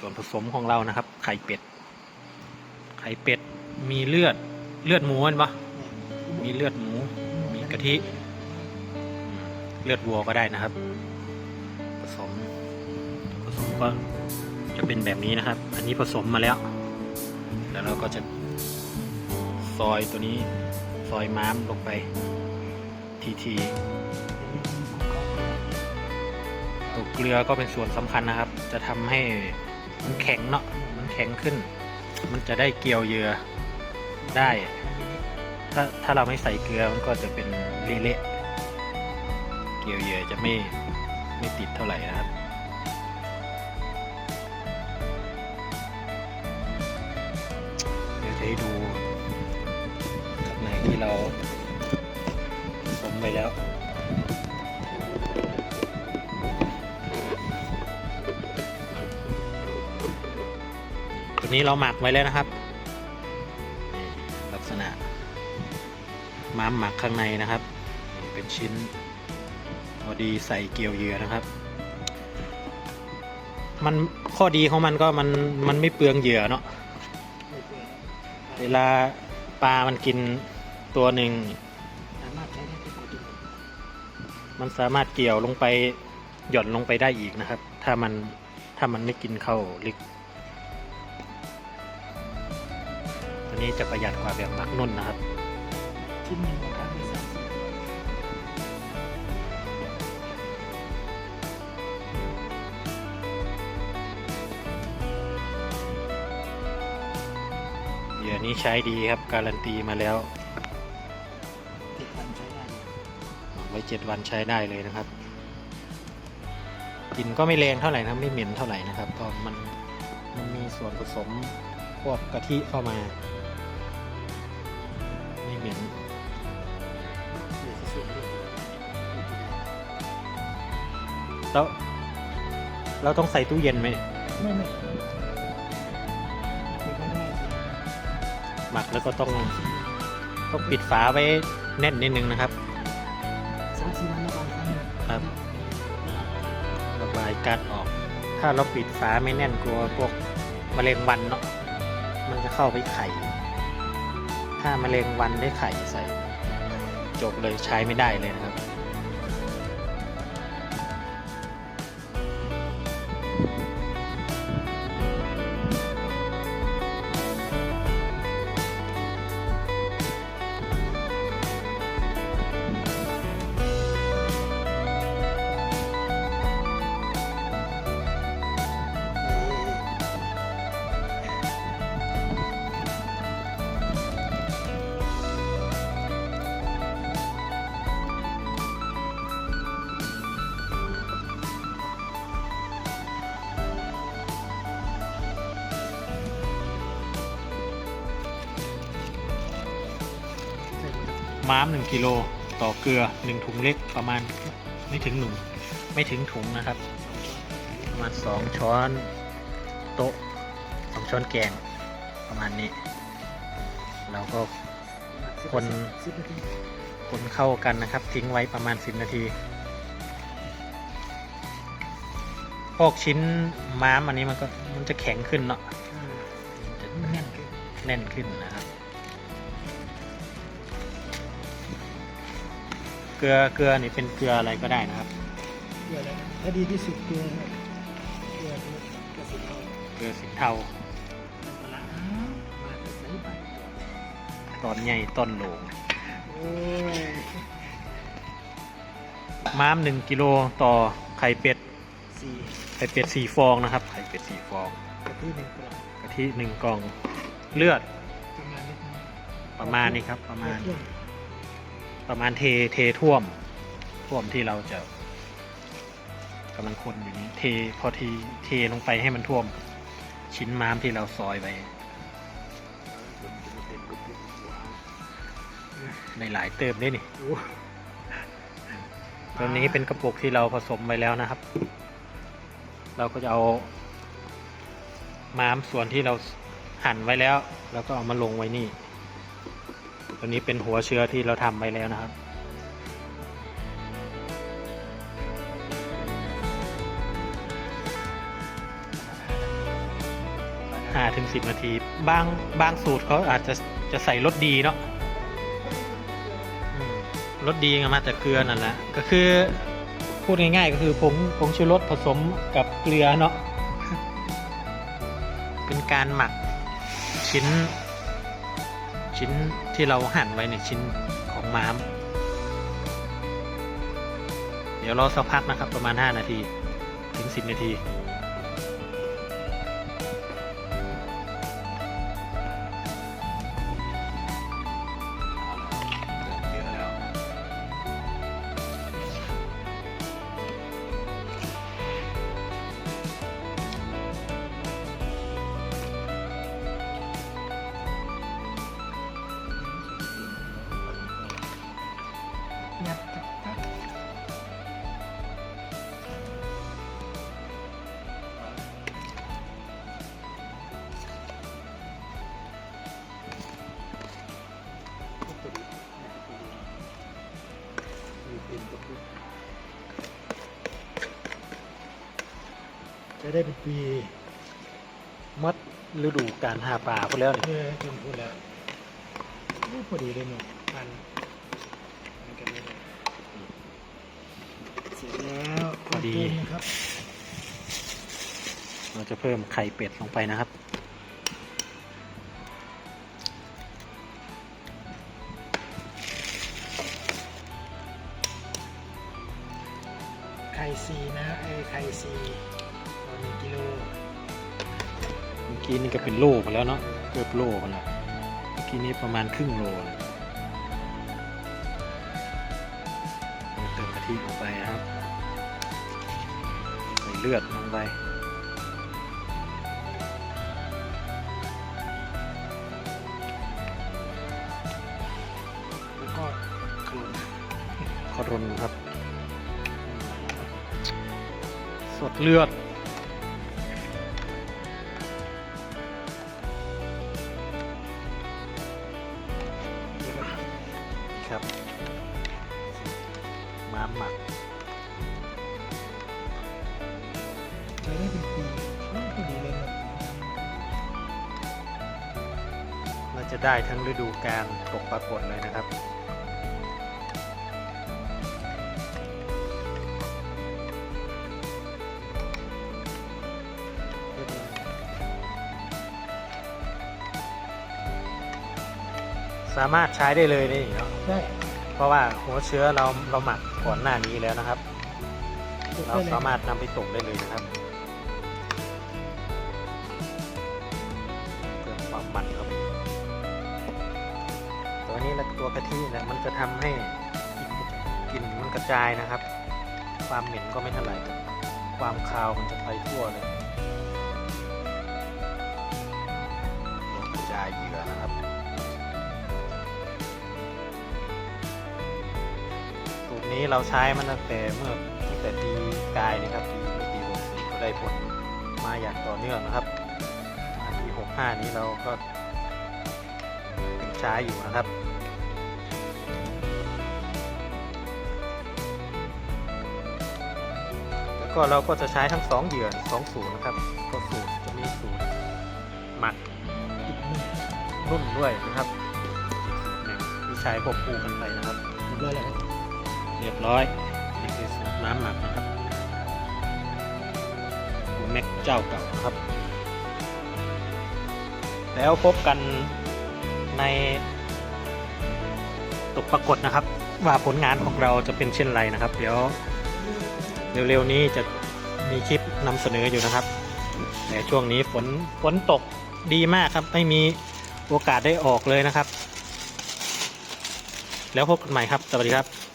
ส่วนผสมของเรานะครับ ไข่เป็ด ไข่เป็ด มีเลือด เลือดหมูมันปะมีเลือดหมู มีกะทิ เลือดวัวก็ได้นะครับ ผสม ผสมก็จะเป็นแบบนี้นะครับ อันนี้ผสมมาแล้ว แล้วเราก็จะซอยตัวนี้ ซอยม้ามลงไป ทีทีตัวเกลือก็เป็นส่วนสำคัญนะครับ จะทำให้ มันแข็งเนาะมันแข็งขึ้น มันจะได้เกี่ยวเยื่อได้ ถ้าถ้าเราไม่ใส่เกลือมันก็จะเป็นเละๆเกี่ยวเยื่อจะไม่ไม่ติดเท่าไหร่นะครับเดี๋ยวจะให้ดูข้างในที่เราผสมไปแล้ว นี้เราหมักไว้แล้วนะครับนี่ลักษณะม้ามหมักข้างในนะครับนี่เป็นชิ้นพอดีใส่เกลียวเหยื่อนะครับ มันข้อดีของมันก็มันมันไม่เปลืองเหยื่อเนาะเวลาปลามันกินตัวหนึ่งสามารถใช้ได้ทุกตัวมันสามารถเกี่ยวลงไปหย่อนลงไปได้อีกนะครับ ถ้ามันถ้ามันไม่กินเข้าลึก นี้จะประหยัดกว่าแบบมักนุ่นนะครับ ชิ้นหนึ่งราคาไม่สามสิบเหยื่อนี้ใช้ดีครับ การันตีมาแล้วติดพันใช้ได้ไว้เจ็ดวันใช้ได้เลยนะครับกลิ่นก็ไม่แรงเท่าไหร่นะไม่เหม็นเท่าไหร่นะครับเพราะมันมันมีส่วนผสมพวกกะทิเข้ามา เหม็นเดี๋ยวจะสวยด้วยแล้วเราต้องใส่ตู้เย็นไหมไม่ไม่เดี๋ยวก็ได้สิหมักแล้วก็ต้องต้องปิดฝาไว้แน่นนิดนึงนะครับสามสี่วันระบายครั้งหนึ่งครับระบายกัดออก ถ้าเราปิดฝาไม่แน่นกลัวพวกแมลงวันเนาะมันจะเข้าไปไข่ ถ้าแมลงวันได้ไข่ใส่ จบเลยใช้ไม่ได้เลยนะครับ ม้ามหนึ่งกิโลต่อเกลือหนึ่งถุงเล็กประมาณไม่ถึงหนึ่งไม่ถึงถุงนะครับ ประมาณสองช้อนโต๊ะสองช้อนแกงประมาณนี้ เราก็คนสิบนาทีคนเข้ากันนะครับ ทิ้งไว้ประมาณ 10 นาทีพวกชิ้นม้ามอันนี้มันก็มันจะแข็งขึ้นเนาะอ่ามันจะมันแน่นขึ้นแน่นขึ้นนะครับ เกลือเกลือนี่เป็นเกลืออะไรก็ได้นะครับ เกลือแล้วนะถ้าดีที่สุดเกลือเกลือเกลือเกลือสีทองเกลือสินเทาปลาร้ามาจะใส่ไปตอนใหญ่ต้นโหลงโอ้ยม้ามหนึ่งกิโลต่อไข่เป็ดสี่ไข่เป็ดสี่ฟองนะครับ ไข่เป็ดสี่ฟองกะทิหนึ่งกล่องกะทิหนึ่งกล่องเลือด ประมาณนี้ประมาณนี้ครับประมาณเที่ยง ประมาณเทเทท่วมท่วมที่เราจะกำลังคนอยู่นี้เทพอทีเทลงไปให้มันท่วม ชิ้นม้ามที่เราซอยไปในหลายเติมด้วยนี่โอ้ตัวนี้เป็นกระปุกที่เราผสมไปแล้วนะครับ เราก็จะเอา ม้ามส่วนที่เราหั่นไว้แล้ว แล้วก็เอามาลงไว้นี่ ตัวนี้เป็นหัวเชื้อที่เราทำไว้แล้วนะครับห้าถึงสิบนาที บางบางสูตรเขาอาจจะจะใส่รสดีเนาะรสดีมาแต่เกลือนั่นแหละก็คือพูดง่ายๆก็คือผงผงชูรสผสมกับเกลือเนาะเป็นการหมักชิ้น ชิ้นที่เราหั่นไว้ในชิ้นของม้าม เดี๋ยวรอสักพักนะครับประมาณ 5 นาที ถึง 10 นาที จะได้เป็นปีมัดฤดูการหาปลาพวกแล้วเนี่ยเออจนพูดแล้วรูปพอดีเลยเนาะพันมันกันเลยเสร็จแล้วโอเคนะครับ เราจะเพิ่มไข่เป็ดลงไปนะครับไข่ซีนะไอ้ไข่ซีต่อหนึ่ง กิโลเมื่อกี้นี่ก็เป็นโลมาแล้วเนาะเกือบโลมาแล้วเมื่อกี้นี้ประมาณครึ่งโลนะเติมกะทิลงไปนะครับใส่เลือดลงไปแล้วก็โคลนคอรนครับ สดเลือด มาหมักใช้ได้เป็นปีโอ้พอดีเลยเนาะเราจะได้ทั้งฤดูการตกปรากฏเลยนะครับเรียบร้อยสามารถใช้ได้เลยนี่เนาะได้เพราะว่าหัวเชื้อเราเราหมัก ก่อนหน้านี้แล้วนะครับจบเราได้เลยสามารถนำไปตกได้เลยนะครับเพิ่มความมันครับตัวนี้และตัวกะทิเนี่ยมันจะทำให้กลิ่นมันกระจายนะครับ ความเหม็นก็ไม่เท่าไหร่แต่ความคาวมันจะไปทั่วเลยกระจายเหยื่อนะครับ นี้เราใช้มันตั้งแต่เมื่อตั้งแต่ปีกายเลยครับปีปีหกสี่ก็ได้ผลมาอย่างต่อเนื่องนะครับมาปีหกห้านี้เราก็ยังใช้อยู่นะครับแล้วก็เราก็จะใช้ทั้งสองเหยื่อสองสูตรนะครับก็สูตรจะมีสูตรหมักนุ่นด้วยนะครับอีกสูตรหนึ่งที่ใช้ควบคู่กันไปนะครับเรียบร้อยแล้ว เรียบร้อยนี่คือสูตรน้ำหมักนะครับคุณแม็กเจ้าเก่าครับ แล้วพบกันในตกปรากฏนะครับ ว่าผลงานของเราจะเป็นเช่นไรนะครับ เดี๋ยวเร็วๆนี้จะมีคลิปนำเสนออยู่นะครับ แต่ช่วงนี้ฝนฝนตกดีมากครับ ไม่มีโอกาสได้ออกเลยนะครับ แล้วพบกันใหม่ครับ สวัสดีครับ